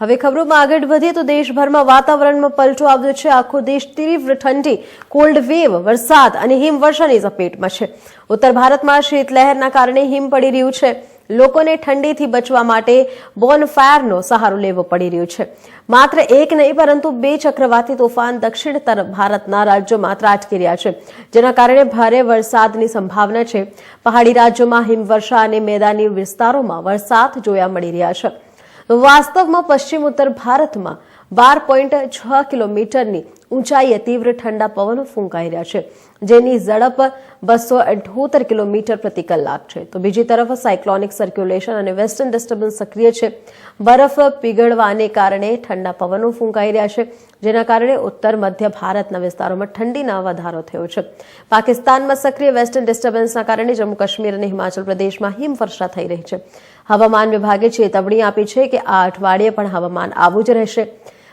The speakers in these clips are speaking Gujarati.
હવે ખબરોમાં આગળ વધીએ તો દેશભરમાં વાતાવરણમાં પલટો આવ્યો છે. આખો દેશ તીવ્ર ઠંડી, કોલ્ડ વેવ, વરસાદ અને હિમવર્ષાની ઝપેટમાં છે. ઉત્તર ભારતમાં શીતલહેરના કારણે હિમ પડી રહ્યું છે. લોકોને ઠંડીથી બચવા માટે બોનફાયરનો સહારો લેવો પડી રહ્યો છે. માત્ર એક નહીં, પરંતુ બે ચક્રવાતી તોફાન દક્ષિણ તરફ ભારતના રાજ્યોમાં ત્રાટકી રહ્યા છે. જેના કારણે ભારે વરસાદની સંભાવના છે. પહાડી રાજ્યોમાં હિમવર્ષા અને મેદાની વિસ્તારોમાં વરસાદ જોવા મળી રહ્યા છે. વાસ્તવમાં પશ્ચિમ ઉત્તર ભારતમાં બાર પોઈન્ટ છ કિલોમીટરની ઊંચાઈએ તીવ્ર ઠંડા પવનો ફૂંકાઈ રહ્યા છે, જેની ઝડપ બસો અઠોતેર કિલોમીટર પ્રતિ કલાક છે. તો બીજી તરફ સાયક્લોનિક સર્ક્યુલેશન અને વેસ્ટર્ન ડિસ્ટર્બન્સ સક્રિય છે. બરફ પીગળવાને કારણે ઠંડા પવનો ફૂંકાઈ રહ્યા છે, જેના કારણે ઉત્તર મધ્ય ભારતના વિસ્તારોમાં ઠંડીના વધારો થયો છે. પાકિસ્તાનમાં સક્રિય વેસ્ટર્ન ડિસ્ટર્બન્સના કારણે જમ્મુ કાશ્મીર અને હિમાચલ પ્રદેશમાં હિમવર્ષા થઈ રહી છે. હવામાન વિભાગે ચેતવણી આપી છે કે આ અઠવાડિયે પણ હવામાન આવું જ રહેશે.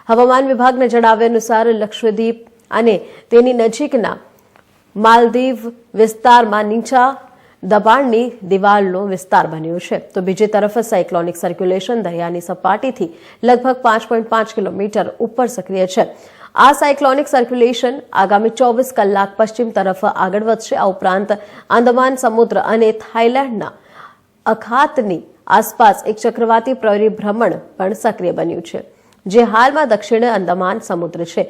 હવામાન વિભાગના જણાવ્યા અનુસાર લક્ષદ્વીપ અને તેની નજીકના માલદીવ વિસ્તારમાં નીચા દબાણની દિવાલનો વિસ્તાર બન્યો છે. તો બીજી તરફ સાયક્લોનિક સર્ક્યુલેશન દરિયાની સપાટીથી લગભગ પાંચ પોઈન્ટ પાંચ કિલોમીટર ઉપર સક્રિય છે. આ સાયક્લોનિક સર્ક્યુલેશન આગામી ચોવીસ કલાક પશ્ચિમ તરફ આગળ વધશે. આ ઉપરાંત આંદમાન, સમુદ્ર અને થાઇલેન્ડના અખાતની આસપાસ એક ચક્રવાતી પરિભ્રમણ પણ સક્રિય બન્યું છે. જે હાલમાં દક્ષિણ અંદમાન સમુદ્ર છે.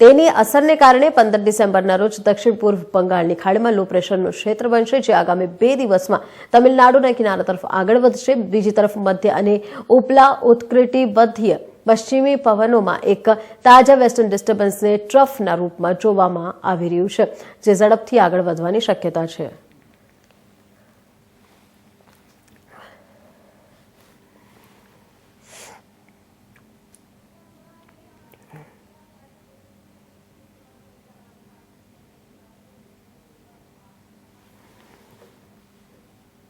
તેની અસરને કારણે પંદર ડિસેમ્બરના રોજ દક્ષિણ પૂર્વ બંગાળની ખાડીમાં લો પ્રેશરનું ક્ષેત્ર બનશે, જે આગામી બે દિવસમાં તમિલનાડુના કિનારા તરફ આગળ વધશે. બીજી તરફ મધ્ય અને ઉપલા ઉત્કૃતિબદ્ધ પશ્ચિમી પવનોમાં એક તાજા વેસ્ટર્ન ડિસ્ટર્બન્સને ટ્રફના રૂપમાં જોવામાં આવી રહ્યું છે, જે ઝડપથી આગળ વધવાની શક્યતા છે.